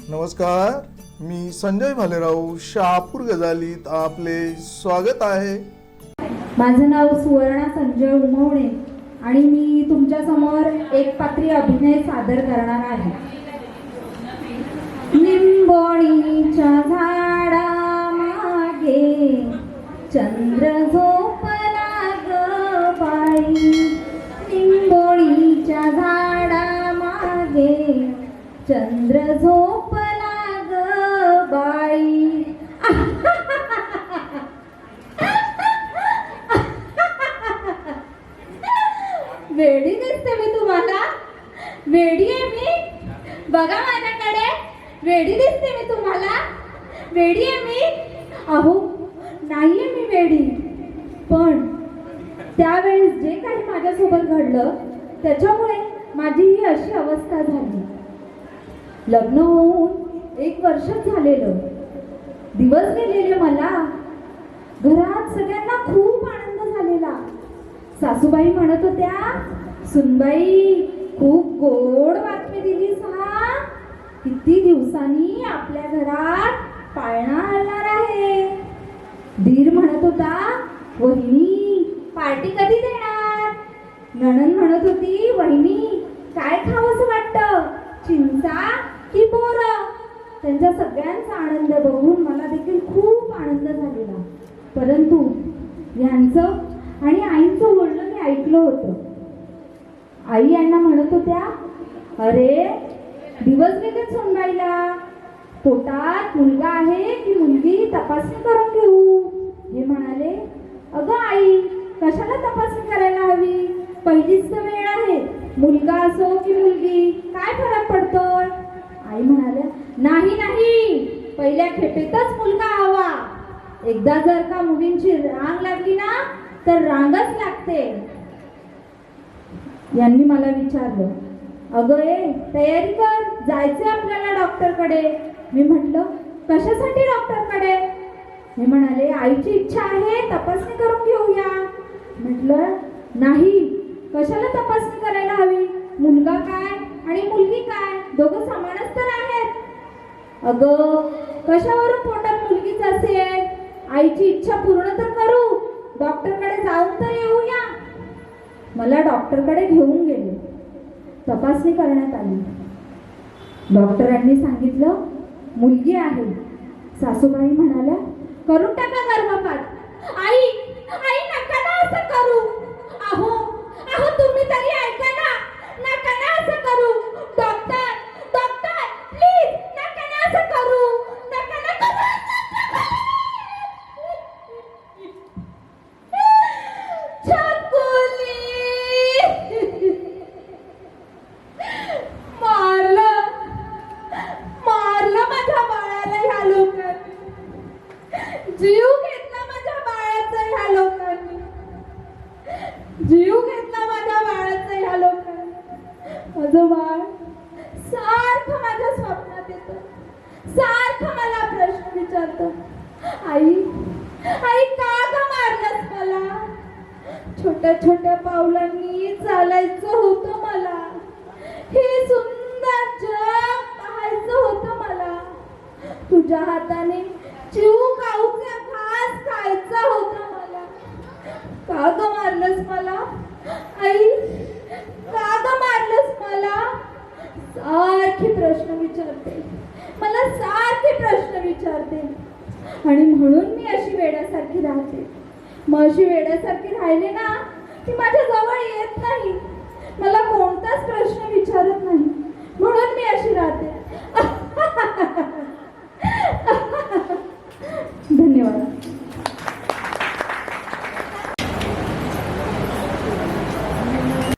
नमस्कार मी संजय भालेराव शहापूर गजालीत आपले स्वागत आहे. माझं नाव सुवर्णा संजय उमवणे आणि मी तुमच्यासमोर एक पात्री अभिनय सादर करणार आहे. निंबोणीच्या झाडा मागे चंद्र झोपला ग बाई. निंबोळीच्या झाडा मागे चंद्र झोप ग बाई वेडी दिसते मी तुम्हाला वेडी आहे मी बघा माझ्याकडे वेडी दिसते मी तुम्हाला. वेडी आहे मी? अहो नाहीये मी वेडी. पण त्यावेळेस जे काही माझ्यासोबत घडलं त्याच्यामुळे माझी ही अशी अवस्था झाली. लग्न होऊन एक वर्ष झालेलं. दिवस गेलेले मला. घरात सगळ्यांना खूप आनंद झालेला. सासूबाई म्हणत होत्या सुनबाई खूप गोड बातमी दिलीस हा. किती दिवसांनी आपल्या घरात पाळणा हलणार आहे? धीर म्हणत होता वहिनी पार्टी कधी देणार? नणन म्हणत होती वहिनी काय खावंसं वाटतं? चिंचा की बोर? त्यांचा सगळ्यांचा आनंद बघून मला देखील खूप आनंद झालेला. परंतु यांचं आणि आईचं बोलणं मी ऐकलं होतं. आई यांना म्हणत होत्या अरे दिवस गेले सोनबाईला पोटात मुलगा आहे की मुलगी तपासणी करून घेऊ? हे म्हणाले अगं आई कशाला तपासणी करायला हवी? पहिलीच तर वेळ आहे. मुलगा असो की मुलगी काय फरक पडतोय? आई म्हणाल्या नाही नाही. पहिल्या खेपेतच मुलगा हवा. एकदा जर का मुलींची रांग लागली ना तर रांगच लागते. यांनी मला विचारलं अगं ए तयारी कर. जायचे आपल्याला डॉक्टरकडे? मी म्हटलं कशासाठी डॉक्टरकडे? हे म्हणाले आईची इच्छा आहे तपासणी करून घेऊया. म्हटलं नाही कशाला तपासणी करायला हवी? मुलगा काय आणि मुलगी काय? दोघं समानच तर आहेत. अगं कशावरून पोटात मुलगीच असेल? आईची इच्छा पूर्ण तर करू डॉक्टरकडे जाऊन तर येऊया. मला डॉक्टरकडे घेऊन गेले. तपासणी करण्यात आली. डॉक्टरांनी सांगितलं मुलगी आहे. सासूबाई म्हणाल्या करून टाका गर्भपात. आई आई नका ना असं करू अहो अहो तुम्ही तरी ऐका ना नका ना असं करू डॉक्टर डॉक्टर प्लीज नका ना असं करू नका ना करू छकुली मारलं मारलं माझ्या बाळाला ह्या लोकांनी जीव घेतला माझ्या बाळाचा ह्या लोकांनी जीव घेतला माझ्या बाळाचा ह्या लोकांनी माझं बाळ सारखं माझ्या स्वप्नात येत. सारखं मला प्रश्न विचारत. आई आई का ग मारलंस मला? छोट्या छोट्या पावलांनी चालायचं होतं मला. हे सुंदर जग पाहायचं होतं मला. तुझ्या हाताने चिव काऊचा घास खायचा होता मला. का ग मारलंस मला? आई का ग मला सारखे प्रश्न विचारते. मला सारखे प्रश्न विचारते. आणि म्हणून मी अशी वेड्यासारखी राहते. मग अशी वेड्यासारखी राहिले ना ती माझ्या जवळ येत नाही. मला कोणताच प्रश्न विचारत नाही म्हणून मी अशी राहते धन्यवाद